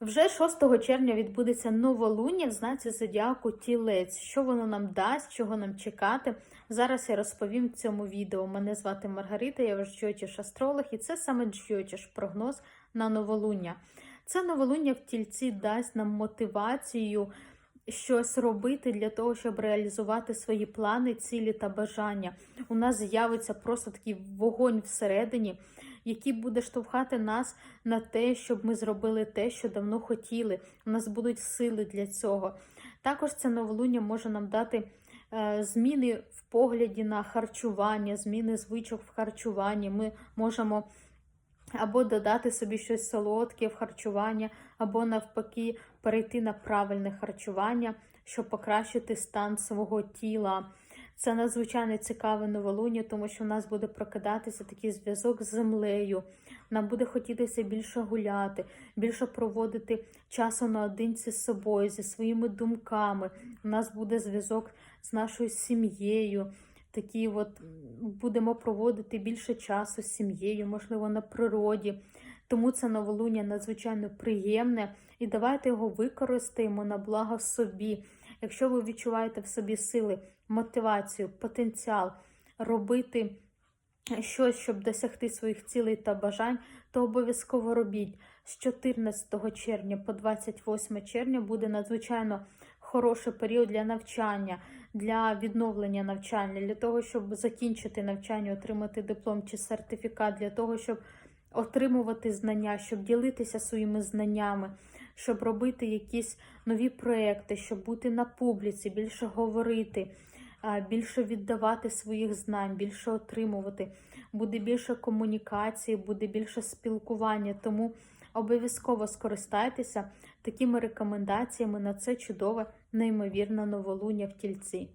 Вже 6 червня відбудеться новолуння в знаці зодіаку Тілець. Що воно нам дасть, чого нам чекати? Зараз я розповім в цьому відео. Мене звати Маргарита, я ваш джотіш астролог, і це саме джотіш прогноз на новолуння. Це новолуння в тільці дасть нам мотивацію щось робити для того, щоб реалізувати свої плани, цілі та бажання. У нас з'явиться просто такий вогонь всередині, який буде штовхати нас на те, щоб ми зробили те, що давно хотіли. У нас будуть сили для цього. Також це новолуння може нам дати е, зміни в погляді на харчування, зміни звичок в харчуванні. Ми можемо або додати собі щось солодке в харчування, або навпаки перейти на правильне харчування, щоб покращити стан свого тіла. Це надзвичайно цікаве новолуння, тому що в нас буде прокидатися такий зв'язок з землею. Нам буде хотітися більше гуляти, більше проводити часу наодинці з собою, зі своїми думками. У нас буде зв'язок з нашою сім'єю. Такі от будемо проводити більше часу з сім'єю, можливо, на природі. Тому це новолуння надзвичайно приємне, і давайте його використаємо на благо собі. Якщо ви відчуваєте в собі сили, мотивацію, потенціал робити щось, щоб досягти своїх цілей та бажань, то обов'язково робіть. З 14 червня по 28 червня буде надзвичайно хороший період для навчання, для відновлення навчання, для того, щоб закінчити навчання, отримати диплом чи сертифікат, для того, щоб отримувати знання, щоб ділитися своїми знаннями, щоб робити якісь нові проекти, щоб бути на публіці, більше говорити, більше віддавати своїх знань, більше отримувати. Буде більше комунікації, буде більше спілкування. Тому обов'язково скористайтеся такими рекомендаціями на це чудове, неймовірне новолуння в тільці.